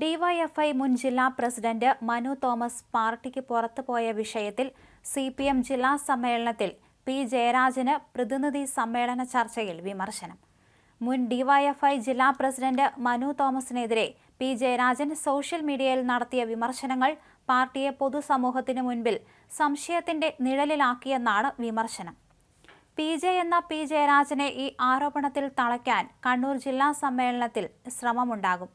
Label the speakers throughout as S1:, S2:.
S1: DYFI മുൻ ജില്ലാ president Manu Thomas പാർട്ടിക്ക് പുറത്തുപോയ വിഷയത്തിൽ സി പി എം ജില്ലാ സമ്മേളനത്തിൽ പി ജയരാജന് പ്രതിനിധി സമ്മേളന ചർച്ചയിൽ വിമർശനം. മുൻ ഡിവൈഎഫ്ഐ ജില്ലാ പ്രസിഡന്റ് മനു തോമസിനെതിരെ പി ജയരാജൻ സോഷ്യൽ മീഡിയയിൽ നടത്തിയ വിമർശനങ്ങൾ പാർട്ടിയെ പൊതുസമൂഹത്തിനു മുൻപിൽ സംശയത്തിന്റെ നിഴലിലാക്കിയെന്നാണ് വിമർശനം. പി ജെ എന്ന പി ജയരാജനെ ഈ ആരോപണത്തിൽ തളയ്ക്കാൻ കണ്ണൂർ ജില്ലാ സമ്മേളനത്തിൽ ശ്രമമുണ്ടാകും.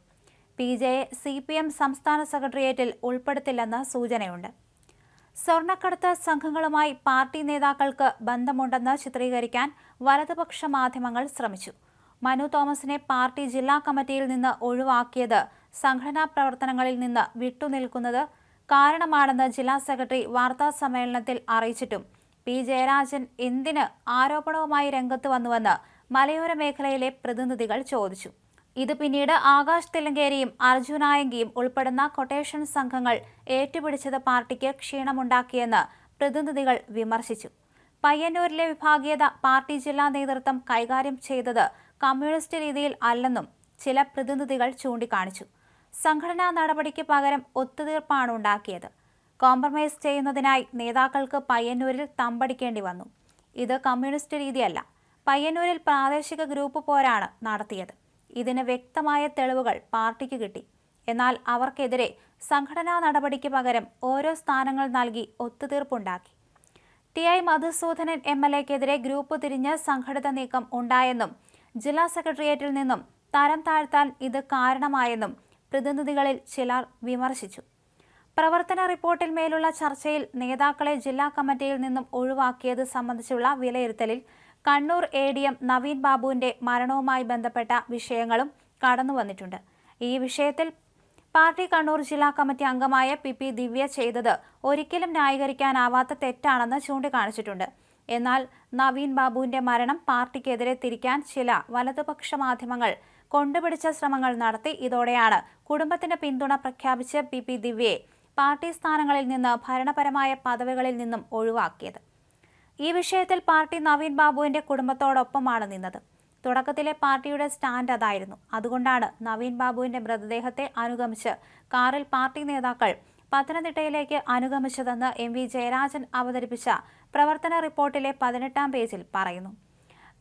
S1: പി ജെയെ സി പി എം സംസ്ഥാന സെക്രട്ടേറിയറ്റിൽ ഉൾപ്പെടുത്തില്ലെന്ന് സൂചനയുണ്ട്. സ്വർണക്കടത്ത് സംഘങ്ങളുമായി പാർട്ടി നേതാക്കൾക്ക് ബന്ധമുണ്ടെന്ന് ചിത്രീകരിക്കാൻ വലതുപക്ഷ മാധ്യമങ്ങൾ ശ്രമിച്ചു. മനു തോമസിനെ പാർട്ടി ജില്ലാ കമ്മിറ്റിയിൽ നിന്ന് ഒഴിവാക്കിയത് സംഘടനാ പ്രവർത്തനങ്ങളിൽ നിന്ന് വിട്ടുനിൽക്കുന്നത് കാരണമാണെന്ന് ജില്ലാ സെക്രട്ടറി വാർത്താ സമ്മേളനത്തിൽ അറിയിച്ചിട്ടും പി ജയരാജൻ എന്തിന് ആരോപണവുമായി രംഗത്ത് വന്നുവെന്ന് മലയോര മേഖലയിലെ പ്രതിനിധികൾ ചോദിച്ചു. ഇത് പിന്നീട് ആകാശ് തിലങ്കേരിയും അർജുനായങ്കിയും ഉൾപ്പെടുന്ന കൊട്ടേഷൻ സംഘങ്ങൾ ഏറ്റുപിടിച്ചത് പാർട്ടിക്ക് ക്ഷീണമുണ്ടാക്കിയെന്ന് പ്രതിനിധികൾ വിമർശിച്ചു. പയ്യന്നൂരിലെ വിഭാഗീയത പാർട്ടി ജില്ലാ നേതൃത്വം കൈകാര്യം ചെയ്തത് കമ്മ്യൂണിസ്റ്റ് രീതിയിൽ അല്ലെന്നും ചില പ്രതിനിധികൾ ചൂണ്ടിക്കാണിച്ചു. സംഘടനാ നടപടിക്ക് പകരം ഒത്തുതീർപ്പാണ് ഉണ്ടാക്കിയത്. കോംപ്രമൈസ് ചെയ്യുന്നതിനായി നേതാക്കൾക്ക് പയ്യന്നൂരിൽ തമ്പടിക്കേണ്ടി വന്നു. ഇത് കമ്മ്യൂണിസ്റ്റ് രീതിയല്ല. പയ്യന്നൂരിൽ പ്രാദേശിക ഗ്രൂപ്പ് പോരാണ് നടത്തിയത്. ഇതിന് വ്യക്തമായ തെളിവുകൾ പാർട്ടിക്ക് കിട്ടി. എന്നാൽ അവർക്കെതിരെ സംഘടനാ നടപടിക്ക് പകരം ഓരോ സ്ഥാനങ്ങൾ നൽകി ഒത്തുതീർപ്പുണ്ടാക്കി. T I Madhusoodanan M L എക്കെതിരെ group തിരിഞ്ഞ് സംഘടിത നീക്കം ഉണ്ടായെന്നും ജില്ലാ സെക്രട്ടേറിയറ്റിൽ നിന്നും തരം താഴ്ത്താൻ ഇത് കാരണമായെന്നും പ്രതിനിധികളിൽ ചിലർ വിമർശിച്ചു. പ്രവർത്തന റിപ്പോർട്ടിൽ മേലുള്ള ചർച്ചയിൽ നേതാക്കളെ ജില്ലാ കമ്മിറ്റിയിൽ നിന്നും ഒഴിവാക്കിയത് സംബന്ധിച്ചുള്ള വിലയിരുത്തലിൽ Kannur A D M Naveen ബാബുവിന്റെ മരണവുമായി ബന്ധപ്പെട്ട വിഷയങ്ങളും കടന്നു വന്നിട്ടുണ്ട്. ഈ വിഷയത്തിൽ പാർട്ടി കണ്ണൂർ ജില്ലാ കമ്മിറ്റി അംഗമായ പി പി ദിവ്യ ചെയ്തത് ഒരിക്കലും ന്യായീകരിക്കാനാവാത്ത തെറ്റാണെന്ന് ചൂണ്ടിക്കാണിച്ചിട്ടുണ്ട്. എന്നാൽ നവീൻ ബാബുവിന്റെ മരണം പാർട്ടിക്കെതിരെ തിരിക്കാൻ ചില വലതുപക്ഷ മാധ്യമങ്ങൾ കൊണ്ടുപിടിച്ച ശ്രമങ്ങൾ നടത്തി. ഇതോടെയാണ് കുടുംബത്തിന്റെ പിന്തുണ പ്രഖ്യാപിച്ച് പി പി ദിവ്യയെ പാർട്ടി സ്ഥാനങ്ങളിൽ നിന്ന് ഭരണപരമായ പദവികളിൽ നിന്നും ഒഴിവാക്കിയത്. ഈ വിഷയത്തിൽ പാർട്ടി നവീൻ ബാബുവിന്റെ കുടുംബത്തോടൊപ്പമാണ് നിന്നത്. തുടക്കത്തിലെ പാർട്ടിയുടെ സ്റ്റാൻഡ് അതായിരുന്നു. അതുകൊണ്ടാണ് നവീൻ ബാബുവിന്റെ മൃതദേഹത്തെ അനുഗമിച്ച് കാറിൽ പാർട്ടി നേതാക്കൾ പത്തനംതിട്ടയിലേക്ക് അനുഗമിച്ചതെന്ന് എം വി ജയരാജൻ അവതരിപ്പിച്ച പ്രവർത്തന റിപ്പോർട്ടിലെ പതിനെട്ടാം പേജിൽ പറയുന്നു.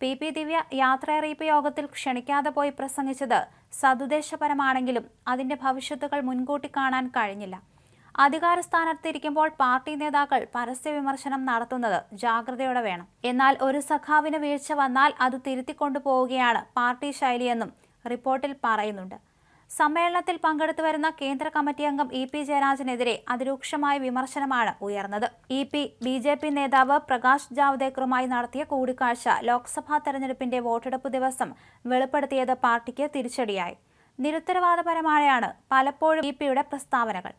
S1: പി പി ദിവ്യ യാത്രയറിയിപ്പ് യോഗത്തിൽ ക്ഷണിക്കാതെ പോയി പ്രസംഗിച്ചത് സതുദ്ദേശപരമാണെങ്കിലും അതിന്റെ ഭവിഷ്യത്തുകൾ മുൻകൂട്ടി കാണാൻ കഴിഞ്ഞില്ല. അധികാര സ്ഥാനത്തിരിക്കുമ്പോൾ പാർട്ടി നേതാക്കൾ പരസ്യ വിമർശനം നടത്തുന്നത് ജാഗ്രതയോടെ വേണം. എന്നാൽ ഒരു സഖാവിന് വീഴ്ച വന്നാൽ അത് തിരുത്തിക്കൊണ്ടുപോവുകയാണ് പാർട്ടി ശൈലിയെന്നും റിപ്പോർട്ടിൽ പറയുന്നുണ്ട്. സമ്മേളനത്തിൽ പങ്കെടുത്തു വരുന്ന കേന്ദ്ര കമ്മിറ്റി അംഗം ഇ പി ജയരാജനെതിരെ അതിരൂക്ഷമായ വിമർശനമാണ് ഉയർന്നത്. E P B J P നേതാവ് പ്രകാശ് ജാവ്ദേക്കറുമായി നടത്തിയ കൂടിക്കാഴ്ച ലോക്സഭാ തെരഞ്ഞെടുപ്പിന്റെ വോട്ടെടുപ്പ് ദിവസം വെളിപ്പെടുത്തിയത് പാർട്ടിക്ക് തിരിച്ചടിയായി. നിരുത്തരവാദപരമായാണ് പലപ്പോഴും ഇ പിയുടെ പ്രസ്താവനകൾ.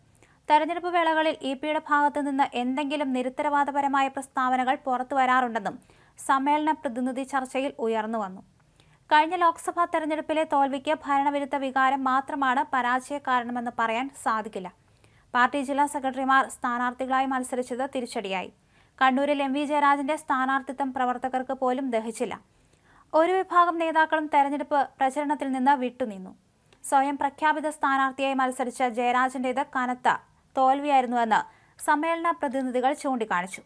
S1: തെരഞ്ഞെടുപ്പ് വേളകളിൽ ഇ പിയുടെ ഭാഗത്തു നിന്ന് എന്തെങ്കിലും നിരുത്തരവാദപരമായ പ്രസ്താവനകൾ പുറത്തു വരാറുണ്ടെന്നും സമ്മേളന പ്രതിനിധി ചർച്ചയിൽ ഉയർന്നു വന്നു. കഴിഞ്ഞ ലോക്സഭാ തെരഞ്ഞെടുപ്പിലെ തോൽവിക്ക് ഭരണവിരുദ്ധ വികാരം മാത്രമാണ് പരാജയ കാരണമെന്ന് പറയാൻ സാധിക്കില്ല. പാർട്ടി ജില്ലാ സെക്രട്ടറിമാർ സ്ഥാനാർത്ഥികളായി മത്സരിച്ചത് തിരിച്ചടിയായി. കണ്ണൂരിൽ എം വി ജയരാജന്റെ സ്ഥാനാർത്ഥിത്വം പ്രവർത്തകർക്ക് പോലും ദഹിച്ചില്ല. ഒരു വിഭാഗം നേതാക്കളും തെരഞ്ഞെടുപ്പ് പ്രചരണത്തിൽ നിന്ന് വിട്ടുനിന്നു. സ്വയം പ്രഖ്യാപിത സ്ഥാനാർത്ഥിയായി മത്സരിച്ച ജയരാജന്റേത് കനത്ത തോൽവിയായിരുന്നുവെന്ന് സമ്മേളന പ്രതിനിധികൾ ചൂണ്ടിക്കാണിച്ചു.